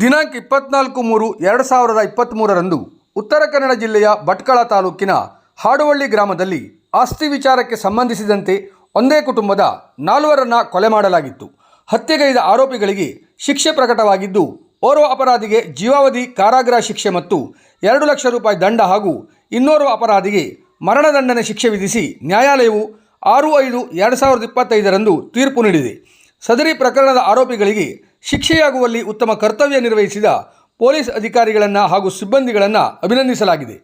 ದಿನಾಂಕ ಇಪ್ಪತ್ನಾಲ್ಕು ಮೂರು ಎರಡು ಸಾವಿರದ ಇಪ್ಪತ್ತ್ಮೂರರಂದು ಉತ್ತರ ಕನ್ನಡ ಜಿಲ್ಲೆಯ ಭಟ್ಕಳ ತಾಲೂಕಿನ ಹಾಡುವಳ್ಳಿ ಗ್ರಾಮದಲ್ಲಿ ಆಸ್ತಿ ವಿಚಾರಕ್ಕೆ ಸಂಬಂಧಿಸಿದಂತೆ ಒಂದೇ ಕುಟುಂಬದ ನಾಲ್ವರನ್ನ ಕೊಲೆ ಮಾಡಲಾಗಿತ್ತು. ಹತ್ಯೆಗೈದ ಆರೋಪಿಗಳಿಗೆ ಶಿಕ್ಷೆ ಪ್ರಕಟವಾಗಿದ್ದು, ಓರ್ವ ಅಪರಾಧಿಗೆ ಜೀವಾವಧಿ, ಕಾರಾಗೃಹ ಶಿಕ್ಷೆ ಮತ್ತು ಎರಡು ಲಕ್ಷ ರೂಪಾಯಿ ದಂಡ ಹಾಗೂ ಇನ್ನೋರ್ವ ಅಪರಾಧಿಗೆ ಮರಣದಂಡನೆ ಶಿಕ್ಷೆ ವಿಧಿಸಿ ನ್ಯಾಯಾಲಯವು ಆರು ಐದು ಎರಡು ಸಾವಿರದ ಇಪ್ಪತ್ತೈದರಂದು ತೀರ್ಪು ನೀಡಿದೆ. ಸದರಿ ಪ್ರಕರಣದ ಆರೋಪಿಗಳಿಗೆ ಶಿಕ್ಷೆಯಾಗುವಲ್ಲಿ ಉತ್ತಮ ಕರ್ತವ್ಯ ನಿರ್ವಹಿಸಿದ ಪೊಲೀಸ್ ಅಧಿಕಾರಿಗಳನ್ನು ಹಾಗೂ ಸಿಬ್ಬಂದಿಗಳನ್ನು ಅಭಿನಂದಿಸಲಾಗಿದೆ.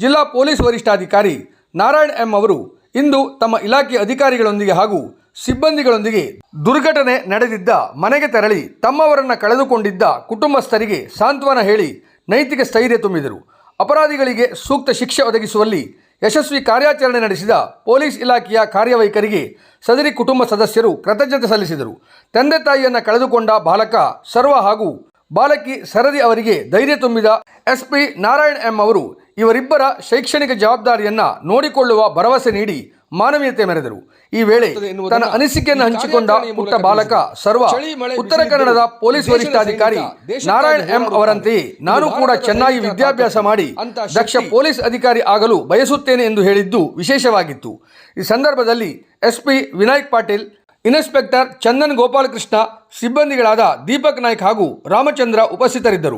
ಜಿಲ್ಲಾ ಪೊಲೀಸ್ ವರಿಷ್ಠಾಧಿಕಾರಿ ನಾರಾಯಣ್ ಎಂ ಅವರು ಇಂದು ತಮ್ಮ ಇಲಾಖೆ ಅಧಿಕಾರಿಗಳೊಂದಿಗೆ ಹಾಗೂ ಸಿಬ್ಬಂದಿಗಳೊಂದಿಗೆ ದುರ್ಘಟನೆ ನಡೆದಿದ್ದ ಮನೆಗೆ ತೆರಳಿ ತಮ್ಮವರನ್ನು ಕಳೆದುಕೊಂಡಿದ್ದ ಕುಟುಂಬಸ್ಥರಿಗೆ ಸಾಂತ್ವನ ಹೇಳಿ ನೈತಿಕ ಸ್ಥೈರ್ಯ ತುಂಬಿದರು. ಅಪರಾಧಿಗಳಿಗೆ ಸೂಕ್ತ ಶಿಕ್ಷೆ ಒದಗಿಸುವಲ್ಲಿ ಯಶಸ್ವಿ ಕಾರ್ಯಾಚರಣೆ ನಡೆಸಿದ ಪೊಲೀಸ್ ಇಲಾಖೆಯ ಕಾರ್ಯವೈಖರಿಗೆ ಸದರಿ ಕುಟುಂಬ ಸದಸ್ಯರು ಕೃತಜ್ಞತೆ ಸಲ್ಲಿಸಿದರು. ತಂದೆ ತಾಯಿಯನ್ನು ಕಳೆದುಕೊಂಡ ಬಾಲಕ ಸರ್ವ ಹಾಗೂ ಬಾಲಕಿ ಸರದಿ ಅವರಿಗೆ ಧೈರ್ಯ ತುಂಬಿದ ಎಸ್ಪಿ ನಾರಾಯಣ್ ಎಂ ಅವರು ಇವರಿಬ್ಬರ ಶೈಕ್ಷಣಿಕ ಜವಾಬ್ದಾರಿಯನ್ನು ನೋಡಿಕೊಳ್ಳುವ ಭರವಸೆ ನೀಡಿ ಮಾನವೀಯತೆ ಮೆರೆದರು. ಈ ವೇಳೆ ತನ್ನ ಅನಿಸಿಕೆಯನ್ನು ಹಂಚಿಕೊಂಡ ಪುಟ್ಟ ಬಾಲಕ ಸರ್ವ ಉತ್ತರ ಕನ್ನಡದ ಪೊಲೀಸ್ ವರಿಷ್ಠಾಧಿಕಾರಿ ನಾರಾಯಣ್ ಎಂ ಅವರಂತೆಯೇ ನಾನು ಕೂಡ ಚೆನ್ನಾಗಿ ವಿದ್ಯಾಭ್ಯಾಸ ಮಾಡಿ ದಕ್ಷ ಪೊಲೀಸ್ ಅಧಿಕಾರಿ ಆಗಲು ಬಯಸುತ್ತೇನೆ ಎಂದು ಹೇಳಿದ್ದು ವಿಶೇಷವಾಗಿತ್ತು. ಈ ಸಂದರ್ಭದಲ್ಲಿ ಎಸ್ಪಿ ವಿನಾಯಕ್ ಪಾಟೀಲ್ ಇನ್ಸ್ಪೆಕ್ಟರ್ ಚಂದನ್ ಗೋಪಾಲಕೃಷ್ಣ ಸಿಬ್ಬಂದಿಗಳಾದ ದೀಪಕ್ ನಾಯ್ಕ್ ಹಾಗೂ ರಾಮಚಂದ್ರ ಉಪಸ್ಥಿತರಿದ್ದರು.